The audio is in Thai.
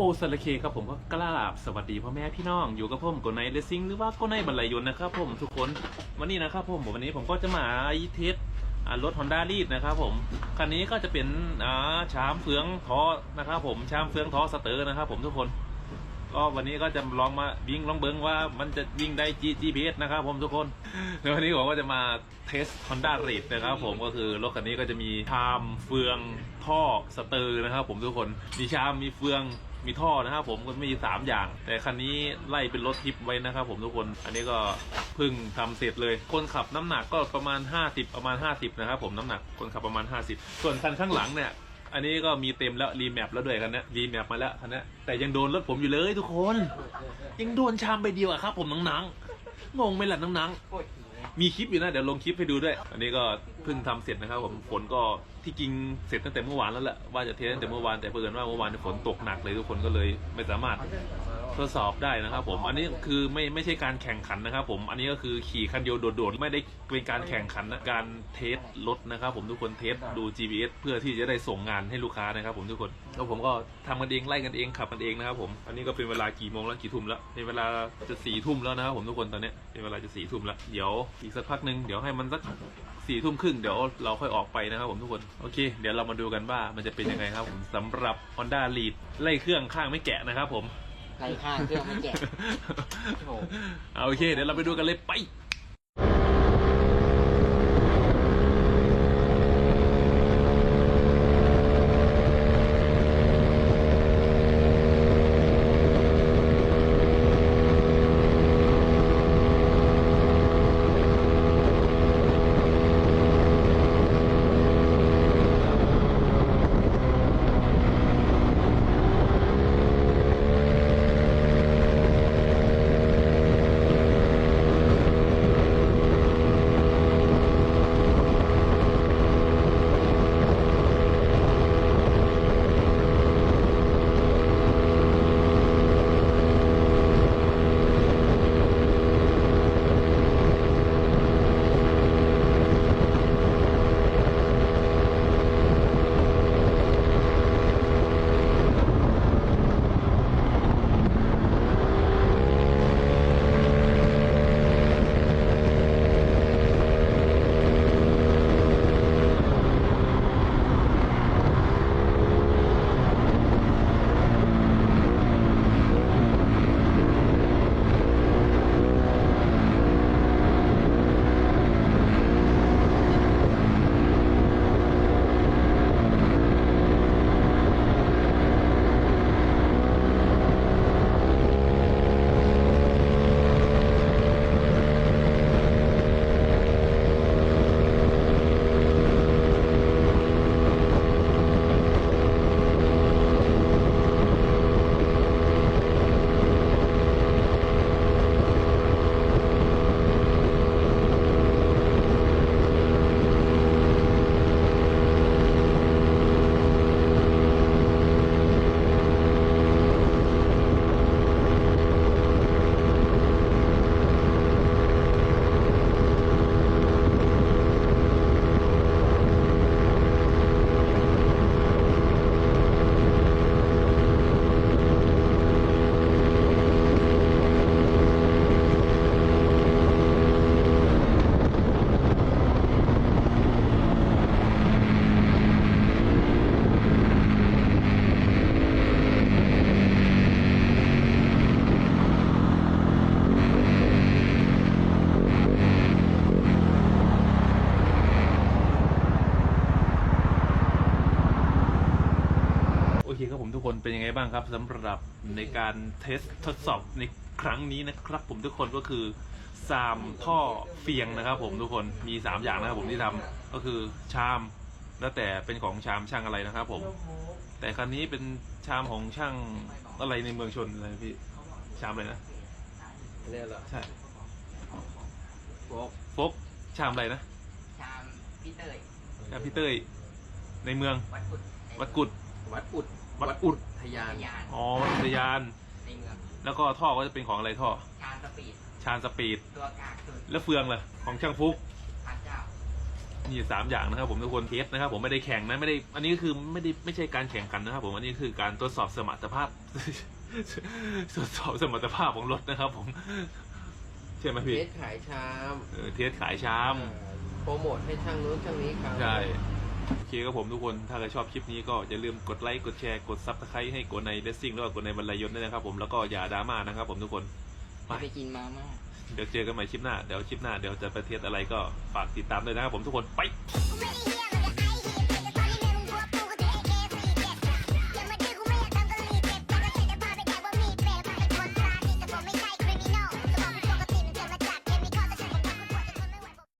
โอสารเคครับผมก็กราบสวัสดีพ่อแม่พี่น้องอยู่กับผมโกไนเลสซิงหรือว่าโกไนบรรลัยยนนะครับผมทุกคนวันนี้นะครับผมวันนี้ผมก็จะมาเทสรถ Honda รีดนะครับผมคันนี้ก็จะเป็นอ่าชามเฟืองท้อนะครับผมชามเฟืองท้อสเตอร์นะครับผมทุกคน ก็วันนี้ก็จะลองมาวิ่งลองเบิ้งว่ามันจะวิ่งได้ G GPS นะครับผมทุกคนแล้ววันนี้ผมก็จะมาเทส Honda r e a d นะครับผมก็คือรถคันนี้ก็จะมีชามเฟืองท่อสเตอร์นะครับผมทุกคนมีชามมีเฟือง มีท่อนะครับผมก็มีสามอย่าง แต่คันนี้ไล่เป็นรถทิปไว้นะครับผมทุกคน อันนี้ก็เพิ่งทำเสร็จเลย คนขับน้ำหนักก็ประมาณ 50 ประมาณ 50 นะครับผมน้ำหนักคนขับประมาณ 50 ส่วนคันข้างหลังเนี่ยอันนี้ก็มีเต็มแล้วรีแมปแล้วด้วยคันนี้รีแมปมาแล้วคันนี้แต่ยังโดนรถผมอยู่เลยทุกคน ยังโดนชามไปเดียวอะครับ ผมนังๆงงไหมล่ะนังๆ มีคลิปอยู่นะเดี๋ยวลงคลิปให้ดูด้วย อันนี้ก็เพิ่งทำเสร็จนะครับผมฝนก็ที่จริงเสร็จตั้งแต่เมื่อวานแล้วแหละว่าจะเทสตั้งแต่เมื่อวานแต่เพื่อนว่าเมื่อวานฝนตกหนักเลยทุกคนก็เลยไม่สามารถทดสอบได้นะครับผมอันนี้คือไม่ไม่ใช่การแข่งขันนะครับผมอันนี้ก็คือขี่คันเดียวโดดๆไม่ได้เป็นการแข่งขันนะการเทสรถนะครับผมทุกคนเทสดู GPS เพื่อที่จะได้ส่งงานให้ลูกค้านะครับผมทุกคนแล้วผมก็ทำกันเองไล่กันเองขับกันเองนะครับผมอันนี้ก็เป็นเวลากี่โมงแล้วกี่ทุ่มแล้วเป็นเวลาจะสี่ทุ่มแล้วนะครับผมทุกคนตอนนี้เป็นเวลาจะสี่ทุ่มแล้วเดี๋ยวอีกสักพักหนึ่งเดี๋ยวให้มันสักสี่ทุ่มครึ่งเดี๋ยวเราค่อยออกไปนะครับผมทุกคนโอเค เดี๋ยวเรามาดูกันว่ามันจะเป็นยังไงครับผมสำหรับ Honda Lead ไล่เครื่องข้างไม่แกะนะครับผม ไรข้างเครื่องไม่แกะ โอ้เอาโอเค เดี๋ยวเราไปดูกันเลยไป คครับผมทุกคนเป็นยังไงบ้างครับสำหรับในการเทสทดสอบในครั้งนี้นะครับ ผมทุกคนก็คือสามท่อเฟียงนะครับ ผมทุกคนมีสามอย่างนะครับ ผมที่ทำก็คือชามแล้วแต่เป็นของชามช่างอะไรนะครับ ผม แต่ครั้นี้เป็นชามของช่างอะไรในเมืองชนอะไรพี่ชามอะไรนะเรียกเหรอใช่โฟกโฟกชามอะไรนะชามพี่เตยชามพี่เต้ยในเมืองวัดกุดวัดกุด วัดอุดวัดอุดทยานยานอ๋อวัดอุทยาน ในเมืองแล้วก็ท่อก็จะเป็นของอะไรท่อชามสปีดชานสปีด ตัวกากสุดแล้วเฟืองล่ะของช่างฟุก พระเจ้านี่สามอย่างนะครับผมทุกคนเทสนะครับผมไม่ได้แข่งนะไม่ได้อันนี้ก็คือไม่ได้ไม่ใช่การแข่งขันนะครับผมอันนี้คือการทดสอบสมรรถภาพ ทดสอบสมรรถภาพของรถนะครับ ผมใช่ไหมเทพี่สขายชามเออเทสขายชามอ่าโปรโมทให้ช่างนู้นช่างนี้ครับใช่ โอเคครับผมทุกคน ถ้าใครชอบคลิปนี้ก็อย่าลืมกดไลค์ กดแชร์ กดซับสไครต์ให้กดในเดซซิ่งแล้วก็กดในบรรลัยยนต์ด้วยนะครับผม แล้วก็อย่าดราม่านะครับผมทุกคน ไปไปกินมาม่า เดี๋ยวเจอกันใหม่คลิปหน้า เดี๋ยวคลิปหน้าเดี๋ยวจะไปเทสอะไรก็ฝากติดตามด้วยนะครับผมทุกคน ไป Radio